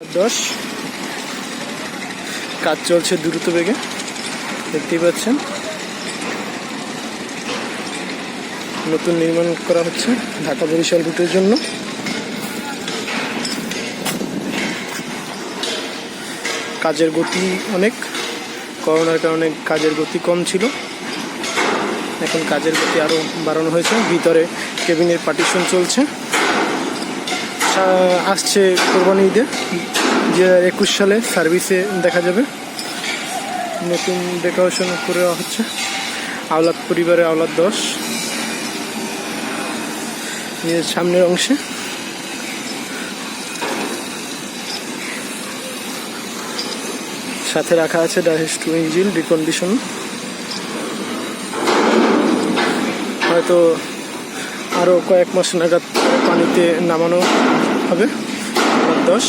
দশ। কাজ চলছে দ্রুত বেগে। দেখতেই পাচ্ছেন। নতুন নির্মাণ করা হচ্ছে ঢাকা বরিশাল রুটের জন্য। কাজের গতি অনেক। করোনার কারণে কাজের গতি কম ছিল। এখন কাজের গতি আরও বাড়ানো হয়েছে। ভিতরে কেবিনের পার্টিশন চলছে। আসছে কোরবানি ঈদে। দু একুশ সালে সার্ভিসে দেখা যাবে। নতুন ডেকোরেশন করে হচ্ছে। আওলাদ পরিবারে আওলাদ দশ। সামনের অংশে। সাথে রাখা আছে ডাহেস টু ইঞ্জিন রিকন্ডিশন। হয়তো আরও কয়েক মাস নাগাদ পানিতে নামানো হবে। দশ